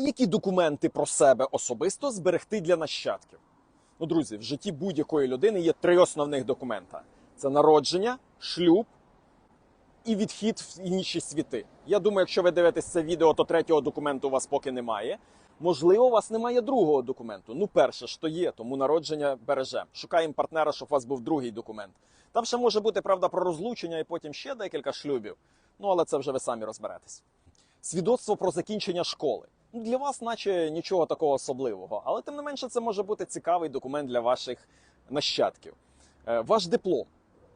Які документи про себе особисто зберегти для нащадків? Ну, друзі, в житті будь-якої людини є три основних документа: це народження, шлюб і відхід в інші світи. Я думаю, якщо ви дивитесь це відео, то третього документу у вас поки немає. Можливо, у вас немає другого документу. Ну, перше ж то є, тому народження бережемо. Шукаємо партнера, щоб у вас був другий документ. Там ще може бути правда про розлучення і потім ще декілька шлюбів. Ну, але це вже ви самі розберетесь. Свідоцтво про закінчення школи. Для вас, наче нічого такого особливого, але тим не менше, це може бути цікавий документ для ваших нащадків. Е, Ваш диплом,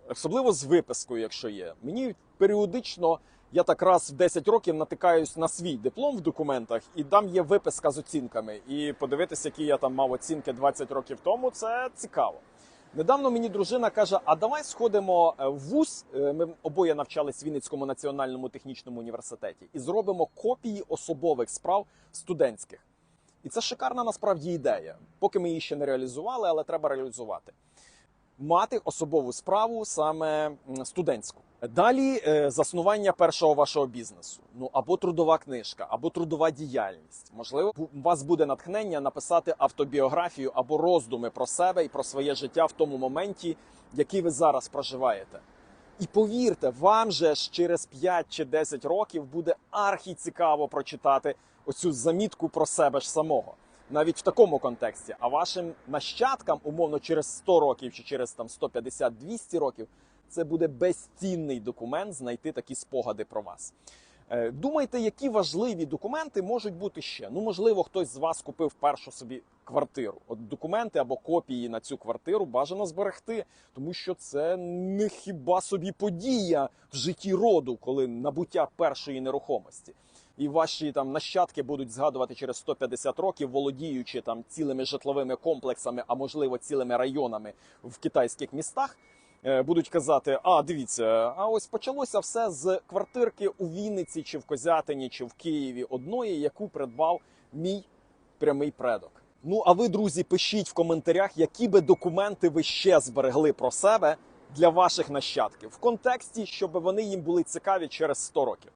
особливо з випискою, якщо є. Мені періодично я так раз в 10 років натикаюсь на свій диплом в документах, і там є виписка з оцінками. І подивитися, які я там мав оцінки 20 років тому, це цікаво. Недавно мені дружина каже: А давай сходимо е, в ВУЗ. е, Ми обоє навчались в Вінницькому національному технічному університеті, і зробимо копії особових справ студентських. І це шикарна насправді ідея. Поки ми її ще не реалізували, але треба реалізувати. Мати особову справу саме студентську. Далі е, заснування першого вашого бізнесу. Ну або трудова книжка, або трудова діяльність. Можливо, у вас буде натхнення написати автобіографію або роздуми про себе і про своє життя в тому моменті, який ви зараз проживаєте. І повірте, вам же ж через 5 чи 10 років буде архі цікаво прочитати оцю замітку про себе ж самого. Навіть в такому контексті. А вашим нащадкам, умовно, через 100 років чи через там 150-200 років, це буде безцінний документ знайти такі спогади про вас. Е, Думайте, які важливі документи можуть бути ще. Ну, можливо, хтось з вас купив першу собі квартиру. От документи або копії на цю квартиру бажано зберегти, тому що це не хіба собі подія в житті роду, коли набуття першої нерухомості. І ваші там нащадки будуть згадувати через 150 років, володіючи там цілими житловими комплексами, а можливо цілими районами в китайських містах. Е, Будуть казати: а дивіться, а ось почалося все з квартирки у Вінниці, чи в Козятині, чи в Києві, одної, яку придбав мій прямий предок. Ну а ви, друзі, пишіть в коментарях, які би документи ви ще зберегли про себе для ваших нащадків в контексті, щоб вони їм були цікаві через 100 років.